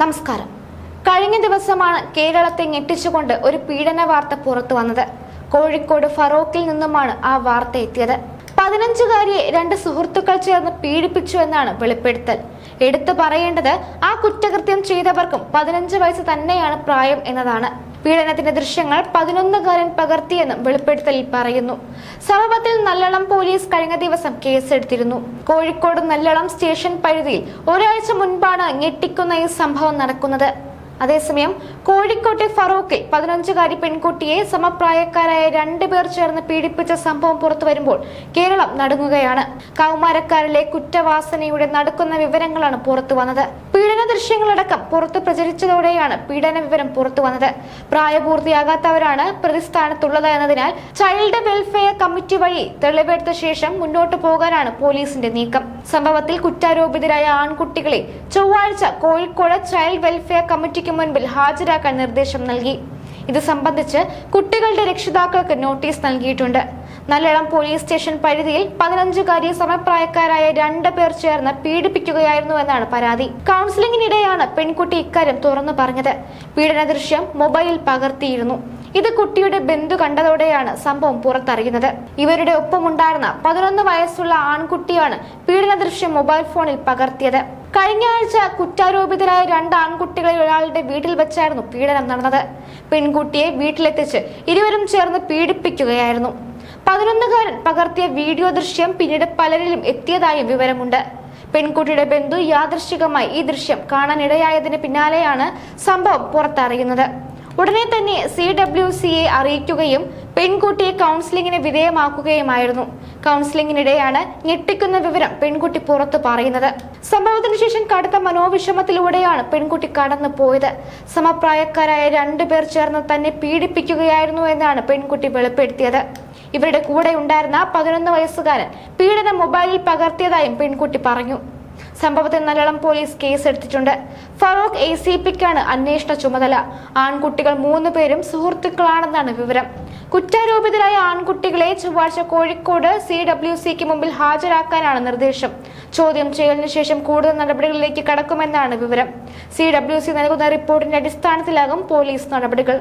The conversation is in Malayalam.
നമസ്കാരം. കഴിഞ്ഞ ദിവസമാണ് കേരളത്തെ ഞെട്ടിച്ചുകൊണ്ട് ഒരു പീഡന വാർത്ത പുറത്തു വന്നത്. കോഴിക്കോട് ഫറോക്കിൽ നിന്നുമാണ് ആ വാർത്ത എത്തിയത്. പതിനഞ്ചുകാരിയെ രണ്ട് സുഹൃത്തുക്കൾ ചേർന്ന് പീഡിപ്പിച്ചു എന്നാണ് വെളിപ്പെടുത്തൽ. എടുത്തു പറയേണ്ടത് ആ കുറ്റകൃത്യം ചെയ്തവർക്കും പതിനഞ്ച് വയസ്സ് തന്നെയാണ് പ്രായം എന്നതാണ്. പീഡനത്തിന്റെ ദൃശ്യങ്ങൾ പതിനൊന്നുകാരൻ പകർത്തിയെന്നും വെളിപ്പെടുത്തലിൽ പറയുന്നു. സംഭവത്തിൽ നല്ലളം പോലീസ് കഴിഞ്ഞ ദിവസം കേസെടുത്തിരുന്നു. കോഴിക്കോട് നല്ലളം സ്റ്റേഷൻ പരിധിയിൽ ഒരാഴ്ച മുൻപാണ് ഞെട്ടിക്കുന്ന ഈ സംഭവം നടക്കുന്നത്. അതേസമയം കോഴിക്കോട്ടെ ഫറോക്കിൽ പതിനഞ്ചുകാരി പെൺകുട്ടിയെ സമപ്രായക്കാരായ രണ്ടുപേർ ചേർന്ന് പീഡിപ്പിച്ച സംഭവം പുറത്തു വരുമ്പോൾ കേരളം നടുങ്ങുകയാണ്. കൗമാരക്കാരിലെ കുറ്റവാസനയുടെ നടക്കുന്ന വിവരങ്ങളാണ് പുറത്തു വന്നത്. പീഡന ദൃശ്യങ്ങളടക്കം പുറത്തു പ്രചരിച്ചതോടെയാണ് പീഡന വിവരം പുറത്തു വന്നത്. പ്രായപൂർത്തിയാകാത്തവരാണ് പ്രതിസ്ഥാനത്തുള്ളത് എന്നതിനാൽ ചൈൽഡ് വെൽഫെയർ കമ്മിറ്റി വഴി തെളിവെടുത്ത ശേഷം മുന്നോട്ടു പോകാനാണ് പോലീസിന്റെ നീക്കം. സംഭവത്തിൽ കുറ്റാരോപിതരായ ആൺകുട്ടികളെ ചൊവ്വാഴ്ച കോഴിക്കോട് ചൈൽഡ് വെൽഫെയർ കമ്മിറ്റിക്ക് മുൻപിൽ ഹാജരാക്കാൻ നിർദ്ദേശം നൽകി. ഇത് സംബന്ധിച്ച് കുട്ടികളുടെ രക്ഷിതാക്കൾക്ക് നോട്ടീസ് നൽകിയിട്ടുണ്ട്. നല്ലളം പോലീസ് സ്റ്റേഷൻ പരിധിയിൽ പതിനഞ്ചുകാരി സമപ്രായക്കാരായ രണ്ട് പേർ ചേർന്ന് പീഡിപ്പിക്കുകയായിരുന്നു എന്നാണ് പരാതി. കൗൺസിലിംഗിനിടെയാണ് പെൺകുട്ടി ഇക്കാര്യം തുറന്നു പറഞ്ഞത്. പീഡന ദൃശ്യം മൊബൈലിൽ പകർത്തിയിരുന്നു. ഇത് കുട്ടിയുടെ ബന്ധു കണ്ടതോടെയാണ് സംഭവം പുറത്തറിയുന്നത്. ഇവരുടെ ഒപ്പമുണ്ടായിരുന്ന പതിനൊന്ന് വയസ്സുള്ള ആൺകുട്ടിയാണ് പീഡന ദൃശ്യം മൊബൈൽ ഫോണിൽ പകർത്തിയത്. കഴിഞ്ഞ ആഴ്ച കുറ്റാരോപിതരായ രണ്ട് ആൺകുട്ടികളിൽ ഒരാളുടെ വീട്ടിൽ വെച്ചായിരുന്നു പീഡനം നടന്നത്. പെൺകുട്ടിയെ വീട്ടിലെത്തിച്ച് ഇരുവരും ചേർന്ന് പീഡിപ്പിക്കുകയായിരുന്നു. പതിനൊന്നുകാരൻ പകർത്തിയ വീഡിയോ ദൃശ്യം പിന്നീട് പലരിലും എത്തിയതായും വിവരമുണ്ട്. പെൺകുട്ടിയുടെ ബന്ധു യാദൃശികമായി ഈ ദൃശ്യം കാണാനിടയായതിന് പിന്നാലെയാണ് സംഭവം പുറത്തറിയുന്നത്. ഉടനെ തന്നെ സി ഡബ്ല്യു സിയെ അറിയിക്കുകയും പെൺകുട്ടിയെ കൗൺസിലിംഗിന് വിധേയമാക്കുകയുമായിരുന്നു. കൗൺസിലിംഗിനിടെയാണ് ഞെട്ടിക്കുന്ന വിവരം പെൺകുട്ടി പുറത്തു പറയുന്നത്. സംഭവത്തിന് ശേഷം കടുത്ത മനോവിഷമത്തിലൂടെയാണ് പെൺകുട്ടി കടന്നു പോയത്. സമപ്രായക്കാരായ രണ്ടുപേർ ചേർന്ന് തന്നെ പീഡിപ്പിക്കുകയായിരുന്നു എന്നാണ് പെൺകുട്ടി വെളിപ്പെടുത്തിയത്. ഇവരുടെ കൂടെ ഉണ്ടായിരുന്ന പതിനൊന്ന് വയസ്സുകാരൻ പീഡനം മൊബൈലിൽ പകർത്തിയതായും പെൺകുട്ടി പറഞ്ഞു. സംഭവത്തിൽ നല്ലളം പോലീസ് കേസെടുത്തിട്ടുണ്ട്. ഫറൂഖ് എ സി പിക്കാണ് അന്വേഷണ ചുമതല. ആൺകുട്ടികൾ മൂന്ന് പേരും സുഹൃത്തുക്കളാണെന്നാണ് വിവരം. കുറ്റാരോപിതരായ ആൺകുട്ടികളെ ചൊവ്വാഴ്ച കോഴിക്കോട് സി ഡബ്ല്യു സിക്ക് മുമ്പിൽ ഹാജരാക്കാനാണ് നിർദ്ദേശം. ചോദ്യം ചെയ്യലിന് ശേഷം കൂടുതൽ നടപടികളിലേക്ക് കടക്കുമെന്നാണ് വിവരം. സി ഡബ്ല്യു സി നൽകുന്ന റിപ്പോർട്ടിന്റെ അടിസ്ഥാനത്തിലാകും പോലീസ് നടപടികൾ.